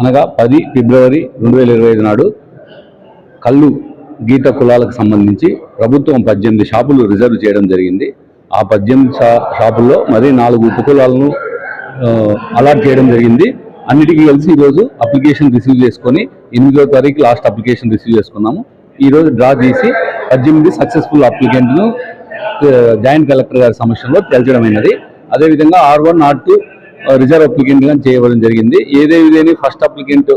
అనగా పది ఫిబ్రవరి రెండు వేల ఇరవై ఐదు నాడు కళ్ళు గీత కులాలకు సంబంధించి ప్రభుత్వం పద్దెనిమిది షాపులు రిజర్వ్ చేయడం జరిగింది. ఆ పద్దెనిమిది షా- షాపుల్లో మరి నాలుగు ఉపకులాలను అలాట్ చేయడం జరిగింది. అన్నిటికీ కలిసి ఈరోజు అప్లికేషన్ రిసీవ్ చేసుకొని ఎనిమిదో తారీఖు లాస్ట్ అప్లికేషన్ రిసీవ్ చేసుకున్నాము. ఈరోజు డ్రా చేసి పద్దెనిమిది సక్సెస్ఫుల్ అప్లికెంట్ను జాయింట్ కలెక్టర్ గారి సమక్షంలో తేల్చడమైనది. అదేవిధంగా R one R two reserve అప్లికెంట్గా చేయడం జరిగింది. ఏదే విధంగా ఫస్ట్ అప్లికెంట్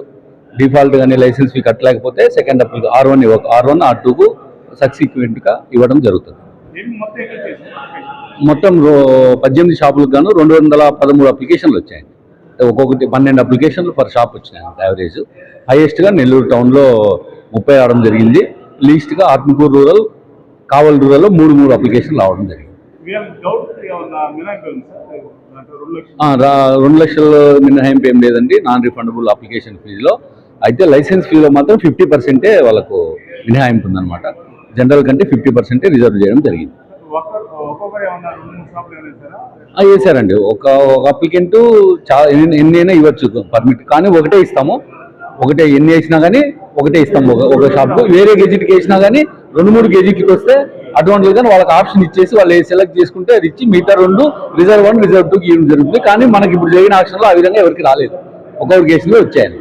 డిఫాల్ట్ కానీ లైసెన్స్ ఫీ కట్టలేకపోతే సెకండ్ అప్లికెంట్ ఆర్ వన్ ఇవ్వ ఆర్ వన్ ఆర్ టూకు సబ్సిక్వెంట్గా ఇవ్వడం జరుగుతుంది. మొత్తం పద్దెనిమిది షాపులకు గాను రెండు వందల పదమూడు అప్లికేషన్లు వచ్చాయండి. ఒక్కొక్కటి పన్నెండు అప్లికేషన్లు పర్ షాప్ వచ్చినాయి యావరేజ్ హైయెస్ట్గా నెల్లూరు టౌన్లో ముప్పై రావడం జరిగింది. లీస్ట్గా ఆత్మకూరు రూరల్ కావల్ రూరల్లో మూడు మూడు అప్లికేషన్లు రావడం జరిగింది. రెండు లక్షలు మినహాయింపు ఏం లేదండి. నాన్ రిఫండబుల్ అప్లికేషన్ ఫీజులో అయితే లైసెన్స్ ఫీజులో మాత్రం ఫిఫ్టీ పర్సెంటే వాళ్ళకు మినహాయింపు ఉందన్నమాట. జనరల్ కంటే ఫిఫ్టీ పర్సెంటే రిజర్వ్ చేయడం జరిగింది. ఒక్క ఒక్కొక్కరు ఏమన్నా రెండు మూడు షాపులు ఏమైనా ఇస్తారా ఆ, వేశారండి ఒక ఒక అప్లికెంట్ చా ఎన్ని ఎన్నైనా ఇవ్వచ్చు పర్మిట్ కానీ ఒకటే ఇస్తాము. ఒకటే ఎన్ని వేసినా కానీ ఒకటే ఇస్తాము. ఒక ఒక షాప్కు వేరే గెజిట్కి వేసినా కానీ రెండు మూడు గెజిట్కి వస్తే అటువంటి విధంగా వాళ్ళకి ఆప్షన్ ఇచ్చేసి వాళ్ళు సెలెక్ట్ చేసుకుంటే అది ఇచ్చి మిగతా రెండు రిజర్వ్ వన్ రిజర్వ్ టూకి ఇవ్వడం జరుగుతుంది. కానీ మనకి ఇప్పుడు జరిగిన ఆప్షన్లో ఆ విధంగా ఎవరికి రాలేదు. ఒక్కొక్క కేసులో వచ్చాయని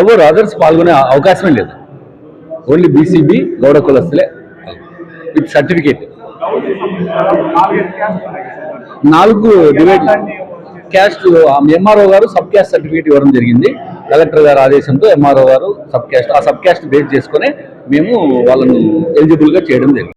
ఎవరు అదర్స్ పాల్గొనే అవకాశమే లేదు. Only B C B Gowda కులస్తులే with certificate నాలుగు డివైడ్ క్యాస్ట్ ఎంఆర్ఓ గారు సబ్ క్యాస్ట్ సర్టిఫికేట్ ఇవ్వడం జరిగింది. కలెక్టర్ గారి ఆదేశంతో ఎంఆర్ఓ గారు సబ్ క్యాస్ట్ ఆ సబ్ క్యాస్ట్ బేస్ చేసుకొని మేము వాళ్ళను ఎలిజిబుల్గా చేయడం జరిగింది.